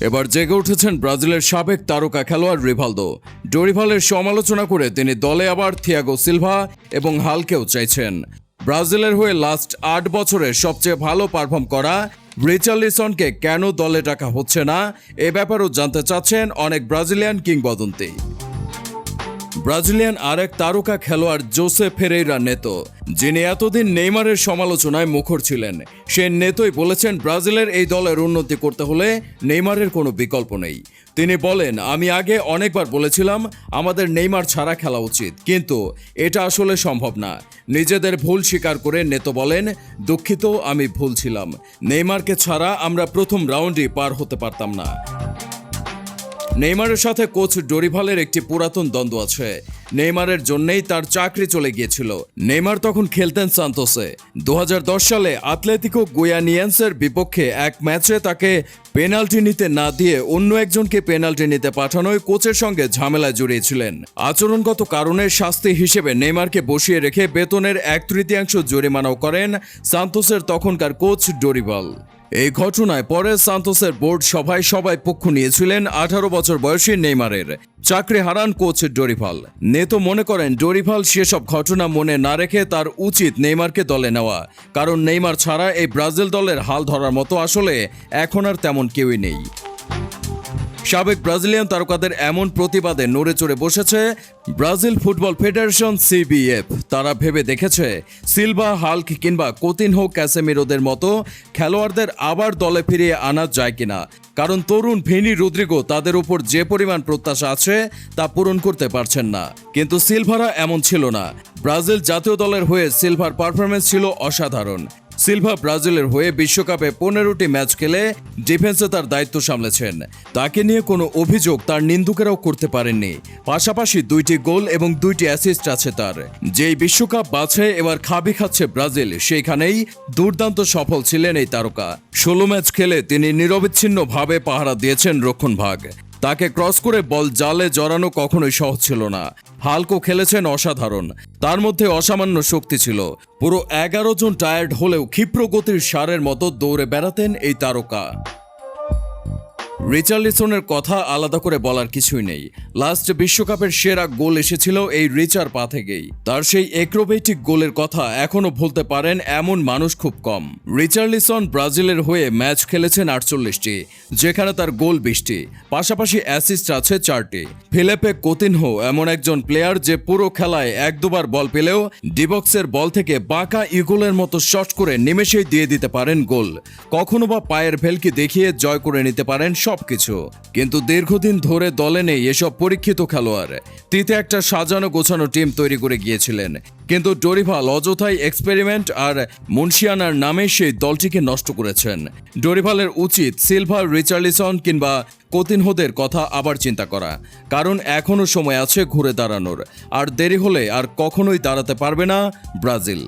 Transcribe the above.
এবার জেগে উঠেছেন ব্রাজিলের সাবেক তারকা খেলোয়াড় রিভালদো। ডোরিভালের সমালোচনা করে তিনি দলে আবার থিয়াগো সিলভা এবং হালকেও চাইছেন। ব্রাজিলের হয়ে লাস্ট আট বছরের সবচেয়ে ভালো পারফর্ম করা রিচার্লিসনকে কেন দলে ডাকা হচ্ছে না, এ ব্যাপারেও জানতে চাচ্ছেন অনেক ব্রাজিলিয়ান কিংবদন্তি। ব্রাজিলিয়ান আর এক তারকা খেলোয়াড় জোসে ফেরেইরা নেতো, যিনি এতদিন নেইমারের সমালোচনায় মুখর ছিলেন। সে নেতোই বলেছেন, ব্রাজিলের এই দলের উন্নতি করতে হলে নেইমারের কোনো বিকল্প নেই। তিনি বলেন, আমি আগে অনেকবার বলেছিলাম, আমাদের নেইমার ছাড়া খেলা উচিত। কিন্তু এটা আসলে সম্ভব না। নিজেদের ভুল স্বীকার করে নেতো বলেন, দুঃখিত, আমি ভুল ছিলাম। নেইমারকে ছাড়া আমরা প্রথম রাউন্ডই পার হতে পারতাম না। নেইমারের সাথে কোচ ডোরিভালের একটি পুরাতন দ্বন্দ্ব আছে। নেইমারের জন্যই তার চাকরি চলে গিয়েছিল। নেইমার তখন খেলতেন সান্তোসে। দু হাজার দশ সালে আতলেতিকো গুয়ানিয়ান্সের বিপক্ষে এক ম্যাচে তাকে পেনাল্টি নিতে না দিয়ে অন্য একজনকে পেনাল্টি নিতে পাঠানোয় কোচের সঙ্গে ঝামেলায় জড়িয়েছিলেন। আচরণগত কারণে শাস্তি হিসেবে নেইমারকে বসিয়ে রেখে বেতনের এক তৃতীয়াংশ জরিমানাও করেন সান্তোসের তখনকার কোচ ডোরিভাল এই ঘটনায় পরে সান্তোসের বোর্ড সভায় সবাই পক্ষ নিয়েছিলেন আঠারো বছর বয়সী নেইমারের। চাকরি হারান কোচ ডোরিভাল। নেতো মনে করেন ডোরিভাল সেসব ঘটনা মনে না রেখে তার উচিত নেইমারকে দলে নেওয়া। কারণ নেইমার ছাড়া এই ব্রাজিল দলের হাল ধরার মতো আসলে এখন আর তেমন কেউই নেই। সাবেক ব্রাজিলিয়ান তারকাদের এমন প্রতিবাদে নড়ে চড়ে বসেছে ব্রাজিল ফুটবল ফেডারেশন সিবিএফ। তারা ভেবে দেখেছে সিলভা, হাল্ক কিংবা কোতিনহো ক্যাসেমিরোদের মতো খেলোয়াড়দের আবার দলে ফিরিয়ে আনা যায় কিনা। কারণ তরুণ ভিনি রুদ্রিগো তাদের উপর যে পরিমাণ প্রত্যাশা আছে তা পূরণ করতে পারছেন না। কিন্তু সিলভারা এমন ছিল না। ব্রাজিল জাতীয় দলের হয়ে সিলভার পারফরমেন্স ছিল অসাধারণ। সিলভা ব্রাজিলের হয়ে বিশ্বকাপে পনেরোটি ম্যাচ খেলে ডিফেন্সে তার দায়িত্ব সামলেছেন। তাকে নিয়ে কোনো অভিযোগ তার নিন্দুকেরাও করতে পারেননি। পাশাপাশি দুইটি গোল এবং দুইটি অ্যাসিস্ট আছে তার। যেই বিশ্বকাপ বাছে এবার খাবি খাচ্ছে ব্রাজিল। সেইখানেই দুর্দান্ত সফল ছিলেন এই তারকা। ষোলো ম্যাচ খেলে তিনি নিরবিচ্ছিন্নভাবে পাহারা দিয়েছেন রক্ষণ ভাগ তাকে ক্রস করে বল জালে জড়ানো কখনোই সহজ ছিল না। হালকো খেলেছেন অসাধারণ। তার মধ্যে অসামান্য শক্তি ছিল। পুরো এগারো জন টায়ার্ড হলেও ক্ষিপ্র গতির সারের মতো দৌড়ে বেড়াতেন এই তারকা। রিচার্লিসনের কথা আলাদা করে বলার কিছুই নেই। লাস্ট বিশ্বকাপের সেরা গোল এসেছিল এই রিচার পা থেকেই। তার সেই এক্রোবেটিক গোলের কথা এখনও ভুলতে পারেন এমন মানুষ খুব কম। রিচার্লিসন ব্রাজিলের হয়ে ম্যাচ খেলেছেন আটচল্লিশটি, যেখানে তার গোল বিশটি, পাশাপাশি অ্যাসিস্ট আছে চারটি। ফিলেপে কোতিনহো এমন একজন প্লেয়ার যে পুরো খেলায় এক দুবার বল পেলেও ডিবক্সের বল থেকে বাঁকা ইগোলের মতো শট করে নিমেষেই দিয়ে দিতে পারেন গোল। কখনো বা পায়ের ভেলকি দেখিয়ে জয় করে নিতে পারেন সবকিছু। কিন্তু দীর্ঘদিন ধরে দলে নেই এসব পরীক্ষিত খেলোয়াড়। তিতে একটা সাজানো গোছানো টিম তৈরি করে গিয়েছিলেন। কিন্তু ডোরিভাল অযথাই এক্সপেরিমেন্ট আর মুন্সিয়ানার নামে সেই দলটিকে নষ্ট করেছেন। ডোরিভালের উচিত সিলভার রিচার্লিসন কিংবা কোতিনহোদের কথা আবার চিন্তা করা। কারণ এখনও সময় আছে ঘুরে দাঁড়ানোর। আর দেরি হলে আর কখনোই দাঁড়াতে পারবে না ব্রাজিল।